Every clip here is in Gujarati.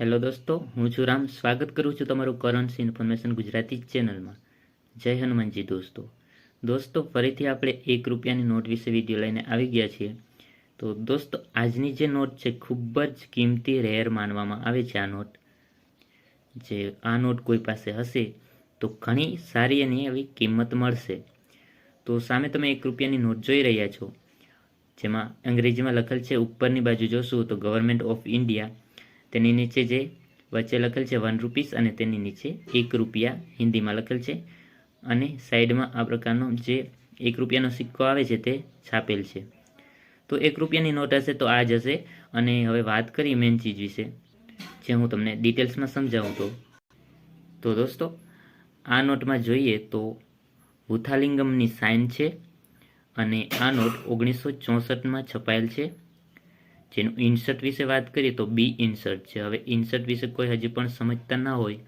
હેલો દોસ્તો, હું છું રામ. સ્વાગત કરું છું તમારું કરન્સી ઇન્ફોર્મેશન ગુજરાતી ચેનલમાં. જય હનુમાનજી દોસ્તો. દોસ્તો, ફરીથી આપણે એક રૂપિયાની નોટ વિશે વીડિયો લઈને આવી ગયા છીએ. તો દોસ્તો, આજની જે નોટ છે, ખૂબ જ કિંમતી, રેર માનવામાં આવે છે આ નોટ. જે આ નોટ કોઈ પાસે હશે, તો ઘણી સારી એની એવી કિંમત મળશે. તો સામે તમે એક રૂપિયાની નોટ જોઈ રહ્યા છો. જેમાં અંગ્રેજીમાં લખેલ છે, ઉપરની બાજુ જોશું તો ગવર્મેન્ટ ઓફ ઇન્ડિયા તેની નીચે જે વચ્ચે લખેલ છે વન રૂપીસ અને તેની નીચે એક રૂપિયા હિન્દીમાં લખેલ છે. અને સાઈડમાં આ પ્રકારનો જે એક રૂપિયાનો સિક્કો આવે છે તે છાપેલ છે. તો એક રૂપિયાની નોટ હશે તો આ જ હશે. અને હવે વાત કરી મેન ચીજ વિશે, જે હું તમને ડિટેલ્સમાં સમજાવું તો. તો દોસ્તો, આ નોટમાં જોઈએ તો ભૂથાલિંગમની સાઇન છે અને આ નોટ ઓગણીસો ચોસઠમાં છપાયેલ છે. જેનું ઇન્સર્ટ વિશે વાત કરીએ તો બી ઇન્સર્ટ છે. હવે ઇન્સર્ટ વિશે કોઈ હજી પણ સમજતા ના હોય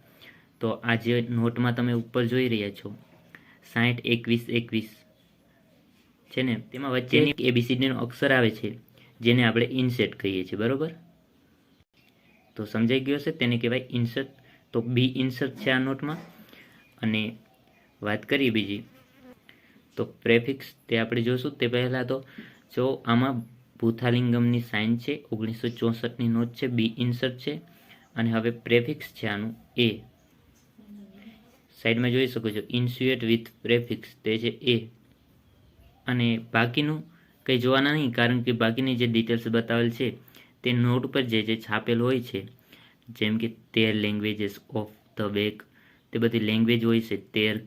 તો આ જે નોટમાં તમે ઉપર જોઈ રહ્યા છો સાઠ એકવીસ એકવીસ છે ને તેમાં વચ્ચેની એબીસીડીનો અક્ષર આવે છે જેને આપણે ઇન્સર્ટ કહીએ છીએ. બરોબર? તો સમજાઈ ગયો છે તેને કહેવાય ઇન્સર્ટ તો બી ઇન્સર્ટ છે આ નોટમાં. અને વાત કરીએ બીજી તો પ્રેફિક્સ તે આપણે જોશું તે પહેલાં તો જો આમાં ભૂથાલિંગમની સાઇન છે, ઓગણીસો ચોસઠની નોટ છે, બી ઇન્સર્ટ છે, અને હવે પ્રેફિક્સ છે આનું એ. સાઈડમાં જોઈ શકો છો, ઇન્સ્યુએટ વિથ પ્રેફિક્સ, તે છે એ. અને બાકીનું કંઈ જોવાના નહીં, કારણ કે બાકીની જે ડિટેલ્સ બતાવેલ છે, તે નોટ ઉપર જે જે છાપેલ હોય છે, જેમ કે તેર લેંગ્વેજીસ ઓફ ધ બેક તે બધી લેંગ્વેજ હોય છે, તેર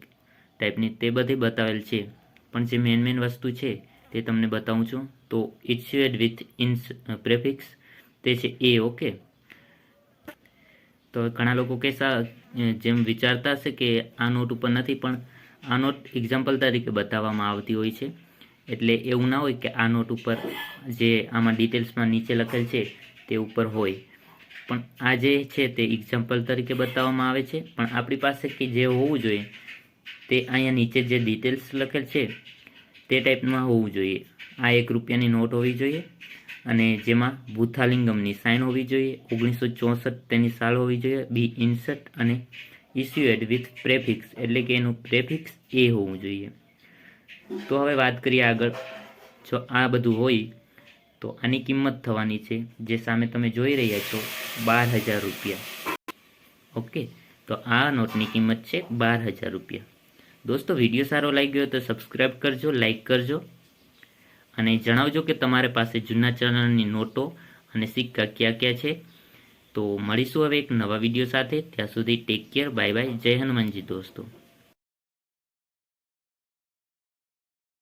ટાઈપની, તે બધી બતાવેલ છે. પણ જે મેન મેન વસ્તુ છે તે તમને બતાવું છું. તો ઇટ્યુએડ વિથ ઇન્સ પ્રેફિક્સ તે છે એ ઓકે તો ઘણા લોકો કહેશા, જેમ વિચારતા હશે કે આ નોટ ઉપર નથી, પણ આ નોટ એક્ઝામ્પલ તરીકે બતાવવામાં આવતી હોય છે. એટલે એવું ના હોય કે આ નોટ ઉપર જે આમાં ડિટેલ્સમાં નીચે લખેલ છે, તે ઉપર હોય. પણ આ જે છે તે એક્ઝામ્પલ તરીકે બતાવવામાં આવે છે. પણ આપણી પાસે કે જે હોવું જોઈએ, તે અહીંયા નીચે જે ડિટેલ્સ લખેલ છે તે ટાઈપમાં હોવું જોઈએ. આ એક રૂપિયાની નોટ હોવી જોઈએ અને જેમાં ભૂથાલિંગમની સાઇન હોવી જોઈએ, ઓગણીસો ચોસઠ તેની સાલ હોવી જોઈએ, બી ઇન્સર્ટ અને ઇસ્યુએડ વિથ પ્રેફિક્સ એટલે કે એનું પ્રેફિક્સ એ હોવું જોઈએ. તો હવે વાત કરીએ આગળ. જો આ બધું હોય, તો આની કિંમત થવાની છે, જે સામે તમે જોઈ રહ્યા છો, બાર હજાર રૂપિયા. ઓકે? તો આ નોટની કિંમત છે બાર હજાર રૂપિયા. દોસ્તો વીડિયો સારો લાગ્યો તો સબસ્ક્રાઈબ કરજો લાઈક કરજો. અને જણાવજો કે તમારી પાસે જૂના ચલણની નોટો અને સિક્કા ક્યાં ક્યાં છે. તો મળીશું હવે એક નવા વીડિયો સાથે. ત્યાં સુધી ટેક કેર બાય બાય જય હનુમાનજી દોસ્તો.